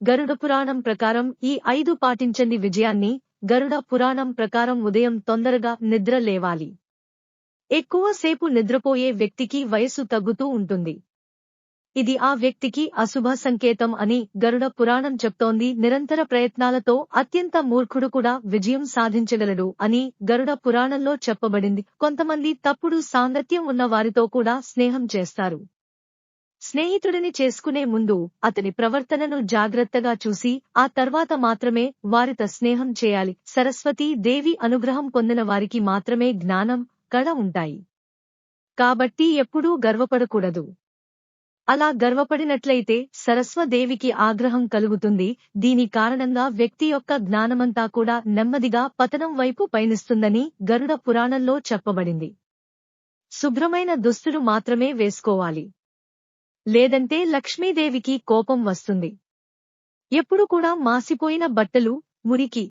గరుడ పురాణం ప్రకారం ఈ ఐదు పాటించండి విజయాన్ని గరుడ పురాణం ప్రకారం ఉదయం తొందరగా నిద్ర లేవాలి. ఎక్కువసేపు నిద్రపోయే వ్యక్తికి వయస్సు తగ్గుతూ ఉంటుంది. ఇది ఆ వ్యక్తికి అశుభ సంకేతం అని గరుడ పురాణం చెప్తోంది. నిరంతర ప్రయత్నాలతో అత్యంత మూర్ఖుడు కూడా విజయం సాధించగలడు అని గరుడ పురాణంలో చెప్పబడింది. కొంతమంది తప్పుడు సాంగత్యం ఉన్న వారితో కూడా స్నేహం చేస్తారు. స్నేహితుడిని చేసుకునే ముందు అతని ప్రవర్తనను జాగ్రత్తగా చూసి ఆ తర్వాత మాత్రమే వారితో స్నేహం చేయాలి. సరస్వతీ దేవి అనుగ్రహం పొందిన వారికి మాత్రమే జ్ఞానం కళ ఉంటాయి. కాబట్టి ఎప్పుడూ గర్వపడకూడదు. అలా గర్వపడినట్లయితే సరస్వదేవికి ఆగ్రహం కలుగుతుంది. దీని కారణంగా వ్యక్తి యొక్క జ్ఞానమంతా కూడా నెమ్మదిగా పతనం వైపు పయనిస్తుందని గరుడ పురాణంలో చెప్పబడింది. శుభ్రమైన దుస్తులు మాత్రమే వేసుకోవాలి. లేదంటే లక్ష్మీదేవికి కోపం వస్తుంది. ఎప్పుడు కూడా మాసిపోయిన బట్టలు మురికి.